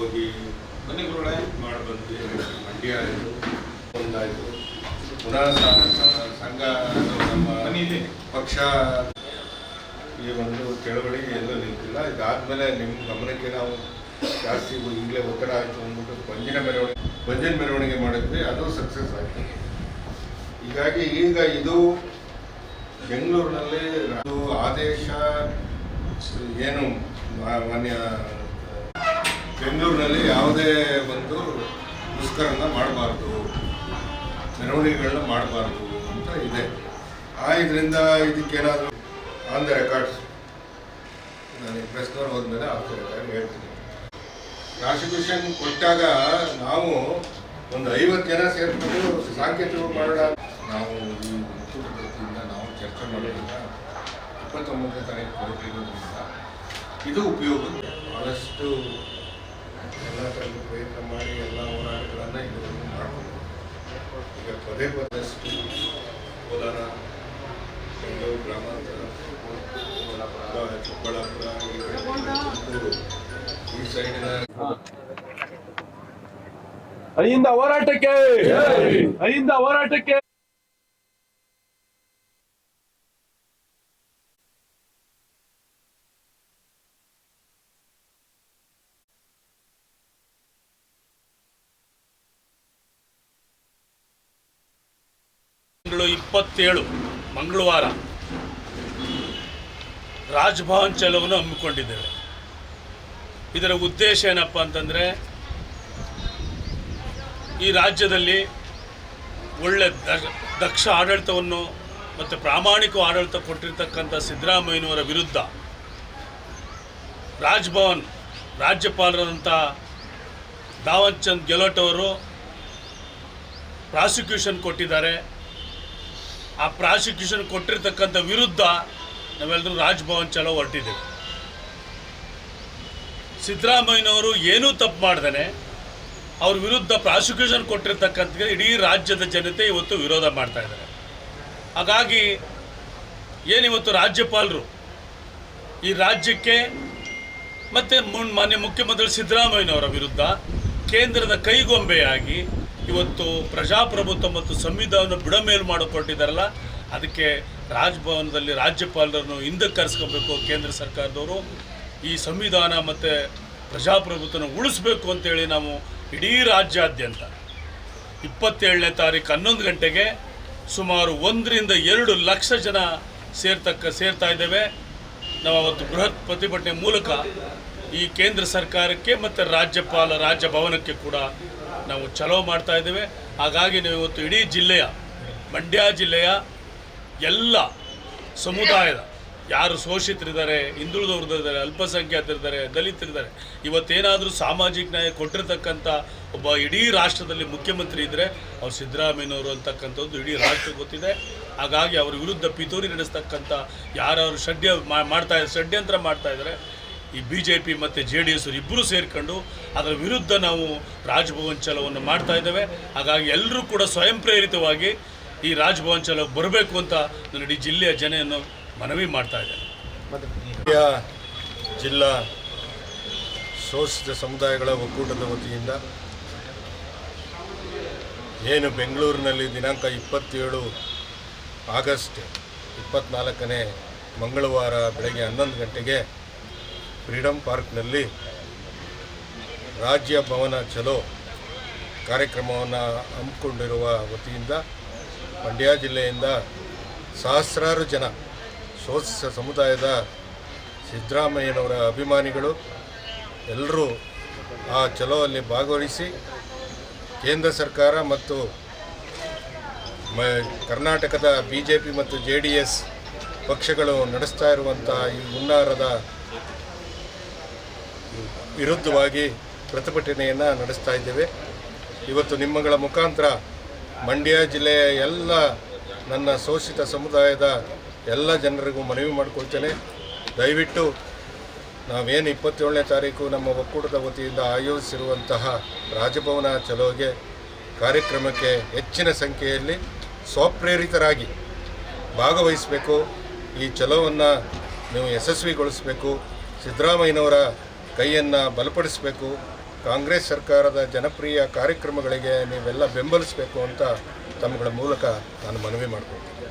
ಹೋಗಿ ಮನೆಗಳೊಳಗೆ ಮಾಡಿ ಬಂದ್ವಿ ಮಂಡ್ಯ ಆಯಿತು ಒಂದಾಯಿತು. ಪುನಃ ಸಂಘ ನಮ್ಮ ಪಕ್ಷ ಈ ಒಂದು ಚಳವಳಿ ಎಲ್ಲೂ ನಿಂತಿಲ್ಲ. ಇದಾದ್ಮೇಲೆ ನಿಮ್ಮ ಗಮನಕ್ಕೆ ನಾವು ಜಾಸ್ತಿ ಈಗಲೇ ಒತ್ತಡ ಆಯಿತು ಅಂದ್ಬಿಟ್ಟು ಪಂಜಿನ ಮೆರವಣಿಗೆ ಪಂಜಿನ ಮೆರವಣಿಗೆ ಮಾಡಿದ್ವಿ ಅದು ಸಕ್ಸಸ್ ಆಯಿತು. ಹೀಗಾಗಿ ಈಗ ಇದು ಬೆಂಗಳೂರಿನಲ್ಲಿ ಅದು ಆದೇಶ ಏನು ಮಾನ್ಯ ಬೆಂಗಳೂರಿನಲ್ಲಿ ಯಾವುದೇ ಒಂದು ದುಷ್ಕರಣ ಮಾಡಬಾರ್ದು, ಮೆರವಣಿಗೆಗಳನ್ನ ಮಾಡಬಾರ್ದು ಅಂತ ಇದೆ. ಆ, ಇದರಿಂದ ಇದಕ್ಕೇನಾದರೂ ಆನ್ ದ ರೆಕಾರ್ಡ್ಸ್ ನಾನು ಪ್ರೆಸ್ನವ್ರು ಹೋದ್ಮೇಲೆ ಆಗ್ತಿರ್ತಾರೆ ಹೇಳ್ತೀನಿ. ಪ್ರಾಸಿಕ್ಯೂಷನ್ ಕೊಟ್ಟಾಗ ನಾವು ಒಂದು ಐವತ್ತು ಜನ ಸೇರ್ಕೊಂಡು ಸಾಂಕೇತಿಕ ಮಾಡೋಣ. ನಾವು ಈ ಒಕ್ಕೂಟದಿಂದ ನಾವು ಚರ್ಚೆ ಮಾಡೋದ್ರಿಂದ ಇಪ್ಪತ್ತೊಂಬತ್ತನೇ ತಾರೀಕು ಹೊರಟಿರೋದ್ರಿಂದ ಇದು ಉಪಯೋಗ. ಭಾಳಷ್ಟು ಎಲ್ಲ ಥರದ ಪ್ರಯತ್ನ ಮಾಡಿ ಎಲ್ಲ ಹೋರಾಟಗಳನ್ನು ಇದುವರೆಗೂ ಮಾಡ್ಕೊಂಡು ಈಗ ಪದೇ ಪದಷ್ಟು ಕೋಲಾರ ಬೆಂಗಳೂರು ಗ್ರಾಮಾಂತರ ಚಿಕ್ಕಬಳ್ಳಾಪುರ ಈ ಕಡೆ ತುಮಕೂರು ಈ ಸೈಡಿನ ಅಹಿಂದ ಹೋರಾಟಕ್ಕೆ ಅಹಿಂದ ಹೋರಾಟಕ್ಕೆ ತಿಂಗಳು ಇಪ್ಪತ್ತೇಳು, ಮಂಗಳವಾರ, ರಾಜ್ಭವನ್ ಚಲವನ್ನು ಹಮ್ಮಿಕೊಂಡಿದ್ದೇವೆ. ಇದರ ಉದ್ದೇಶ ಏನಪ್ಪ ಅಂತಂದರೆ, ಈ ರಾಜ್ಯದಲ್ಲಿ ಒಳ್ಳೆ ದಕ್ಷ ಆಡಳಿತವನ್ನು ಮತ್ತು ಪ್ರಾಮಾಣಿಕ ಆಡಳಿತ ಕೊಟ್ಟಿರ್ತಕ್ಕಂಥ ಸಿದ್ದರಾಮಯ್ಯನವರ ವಿರುದ್ಧ ರಾಜ್ಭವನ್ ರಾಜ್ಯಪಾಲರಾದಂಥ ದಾವತ್ ಚಂದ್ ಗೆಲೋಟ್ ಅವರು ಪ್ರಾಸಿಕ್ಯೂಷನ್ ಕೊಟ್ಟಿದ್ದಾರೆ. ಆ ಪ್ರಾಸಿಕ್ಯೂಷನ್ ಕೊಟ್ಟಿರ್ತಕ್ಕಂಥ ವಿರುದ್ಧ ನಾವೆಲ್ಲರೂ ರಾಜ್ಭವನ್ ಚಲೋ ಹೊರಟಿದ್ದೇವೆ. ಸಿದ್ದರಾಮಯ್ಯನವರು ಏನೂ ತಪ್ಪು ಮಾಡ್ದೇನೆ, ಅವ್ರ ವಿರುದ್ಧ ಪ್ರಾಸಿಕ್ಯೂಷನ್ ಕೊಟ್ಟಿರ್ತಕ್ಕಂಥ ಇಡೀ ರಾಜ್ಯದ ಜನತೆ ಇವತ್ತು ವಿರೋಧ ಮಾಡ್ತಾ ಇದ್ದಾರೆ. ಹಾಗಾಗಿ ಏನಿವತ್ತು ರಾಜ್ಯಪಾಲರು ಈ ರಾಜ್ಯಕ್ಕೆ ಮತ್ತು ಮುನ್ ಮಾನ್ಯ ಮುಖ್ಯಮಂತ್ರಿ ಸಿದ್ದರಾಮಯ್ಯನವರ ವಿರುದ್ಧ ಕೇಂದ್ರದ ಕೈಗೊಂಬೆಯಾಗಿ ಇವತ್ತು ಪ್ರಜಾಪ್ರಭುತ್ವ ಮತ್ತು ಸಂವಿಧಾನ ಬಿಡಮೇಲು ಮಾಡಿಕೊಟ್ಟಿದ್ದಾರಲ್ಲ, ಅದಕ್ಕೆ ರಾಜಭವನದಲ್ಲಿ ರಾಜ್ಯಪಾಲರನ್ನು ಹಿಂದಕ್ಕೆ ಕರೆಸ್ಕೋಬೇಕು ಕೇಂದ್ರ ಸರ್ಕಾರದವರು. ಈ ಸಂವಿಧಾನ ಮತ್ತು ಪ್ರಜಾಪ್ರಭುತ್ವನ ಉಳಿಸ್ಬೇಕು ಅಂತೇಳಿ ನಾವು ಇಡೀ ರಾಜ್ಯಾದ್ಯಂತ ಇಪ್ಪತ್ತೇಳನೇ ತಾರೀಕು ಹನ್ನೊಂದು ಗಂಟೆಗೆ ಸುಮಾರು ಒಂದರಿಂದ ಎರಡು ಲಕ್ಷ ಜನ ಸೇರ್ತಕ್ಕ, ಸೇರ್ತಾ ಇದ್ದೇವೆ. ನಾವು ಅವತ್ತು ಬೃಹತ್ ಪ್ರತಿಭಟನೆ ಮೂಲಕ ಈ ಕೇಂದ್ರ ಸರ್ಕಾರಕ್ಕೆ ಮತ್ತು ರಾಜ್ಯಪಾಲ ರಾಜ್ಯ ಭವನಕ್ಕೆ ಕೂಡ ನಾವು ಚಲೋ ಮಾಡ್ತಾ ಇದ್ದೇವೆ. ಹಾಗಾಗಿ ನೀವು ಇವತ್ತು ಇಡೀ ಜಿಲ್ಲೆಯ, ಮಂಡ್ಯ ಜಿಲ್ಲೆಯ ಎಲ್ಲ ಸಮುದಾಯದ ಯಾರು ಶೋಷಿತರಿದ್ದಾರೆ, ಹಿಂದುಳಿದವ್ರದ್ದಾರೆ, ಅಲ್ಪಸಂಖ್ಯಾತರಿದ್ದಾರೆ, ದಲಿತರಿದ್ದಾರೆ, ಇವತ್ತೇನಾದರೂ ಸಾಮಾಜಿಕ ನ್ಯಾಯ ಕೊಟ್ಟಿರ್ತಕ್ಕಂಥ ಒಬ್ಬ ಇಡೀ ರಾಷ್ಟ್ರದಲ್ಲಿ ಮುಖ್ಯಮಂತ್ರಿ ಇದ್ದರೆ ಅವ್ರು ಸಿದ್ದರಾಮಯ್ಯನವರು ಅಂತಕ್ಕಂಥದ್ದು ಇಡೀ ರಾಷ್ಟ್ರ ಗೊತ್ತಿದೆ. ಹಾಗಾಗಿ ಅವ್ರ ವಿರುದ್ಧ ಪಿತೂರಿ ನಡೆಸ್ತಕ್ಕಂಥ ಯಾರು ಷಡ್ಯ ಮಾಡ್ತಾ ಷಡ್ಯಂತ್ರ ಮಾಡ್ತಾ ಇದ್ದಾರೆ ಈ ಬಿ ಜೆ ಪಿ ಮತ್ತು ಜೆ ಡಿ ಎಸ್ ಇಬ್ಬರು ಸೇರಿಕೊಂಡು ಅದರ ವಿರುದ್ಧ ನಾವು ರಾಜಭವನ್ ಚಲವನ್ನು ಮಾಡ್ತಾ ಇದ್ದೇವೆ. ಹಾಗಾಗಿ ಎಲ್ಲರೂ ಕೂಡ ಸ್ವಯಂ ಪ್ರೇರಿತವಾಗಿ ಈ ರಾಜಭವನ್ ಚಲೋ ಬರಬೇಕು ಅಂತ ನಾನು ಇಡೀ ಜಿಲ್ಲೆಯ ಜನೆಯನ್ನು ಮನವಿ ಮಾಡ್ತಾ ಇದ್ದೇನೆ. ಜಿಲ್ಲಾ ಶೋಷಿತ ಸಮುದಾಯಗಳ ಒಕ್ಕೂಟದ ವತಿಯಿಂದ ಏನು ಬೆಂಗಳೂರಿನಲ್ಲಿ ದಿನಾಂಕ ಇಪ್ಪತ್ತೇಳು ಆಗಸ್ಟ್ ಇಪ್ಪತ್ತ್ನಾಲ್ಕನೇ ಮಂಗಳವಾರ ಬೆಳಗ್ಗೆ ಹನ್ನೊಂದು ಗಂಟೆಗೆ ಫ್ರೀಡಮ್ ಪಾರ್ಕ್ನಲ್ಲಿ ರಾಜ್ಯ ಭವನ ಚಲೋ ಕಾರ್ಯಕ್ರಮವನ್ನು ಹಮ್ಮಿಕೊಂಡಿರುವ ವತಿಯಿಂದ ಮಂಡ್ಯ ಜಿಲ್ಲೆಯಿಂದ ಸಹಸ್ರಾರು ಜನ ಶೋಷಿತ ಸಮುದಾಯದ ಸಿದ್ದರಾಮಯ್ಯನವರ ಅಭಿಮಾನಿಗಳು ಎಲ್ಲರೂ ಆ ಚಲೋ ಅಲ್ಲಿ ಭಾಗವಹಿಸಿ ಕೇಂದ್ರ ಸರ್ಕಾರ ಮತ್ತು ಮ ಕರ್ನಾಟಕದ ಬಿ ಜೆ ಪಿ ಮತ್ತು ಜೆ ಡಿ ಎಸ್ ಪಕ್ಷಗಳು ನಡೆಸ್ತಾ ಇರುವಂಥ ಈ ಹುನ್ನಾರದ ವಿರುದ್ಧವಾಗಿ ಪ್ರತಿಭಟನೆಯನ್ನು ನಡೆಸ್ತಾ ಇದ್ದೇವೆ. ಇವತ್ತು ನಿಮ್ಮಗಳ ಮುಖಾಂತರ ಮಂಡ್ಯ ಜಿಲ್ಲೆಯ ಎಲ್ಲ ನನ್ನ ಶೋಷಿತ ಸಮುದಾಯದ ಎಲ್ಲ ಜನರಿಗೂ ಮನವಿ ಮಾಡಿಕೊಳ್ತೇನೆ. ದಯವಿಟ್ಟು ನಾವೇನು ಇಪ್ಪತ್ತೇಳನೇ ತಾರೀಕು ನಮ್ಮ ಒಕ್ಕೂಟದ ವತಿಯಿಂದ ಆಯೋಜಿಸಿರುವಂತಹ ರಾಜಭವನ ಚಲೋಗೆ ಕಾರ್ಯಕ್ರಮಕ್ಕೆ ಹೆಚ್ಚಿನ ಸಂಖ್ಯೆಯಲ್ಲಿ ಸ್ವಪ್ರೇರಿತರಾಗಿ ಭಾಗವಹಿಸಬೇಕು. ಈ ಚಲೋವನ್ನು ನೀವು ಯಶಸ್ವಿಗೊಳಿಸಬೇಕು. ಸಿದ್ದರಾಮಯ್ಯನವರ ಕೈಯನ್ನು ಬಲಪಡಿಸಬೇಕು. ಕಾಂಗ್ರೆಸ್ ಸರ್ಕಾರದ ಜನಪ್ರಿಯ ಕಾರ್ಯಕ್ರಮಗಳಿಗೆ ನೀವೆಲ್ಲ ಬೆಂಬಲಿಸಬೇಕು ಅಂತ ತಮ್ಮಗಳ ಮೂಲಕ ನಾನು ಮನವಿ ಮಾಡ್ಕೊಳ್ತೀನಿ.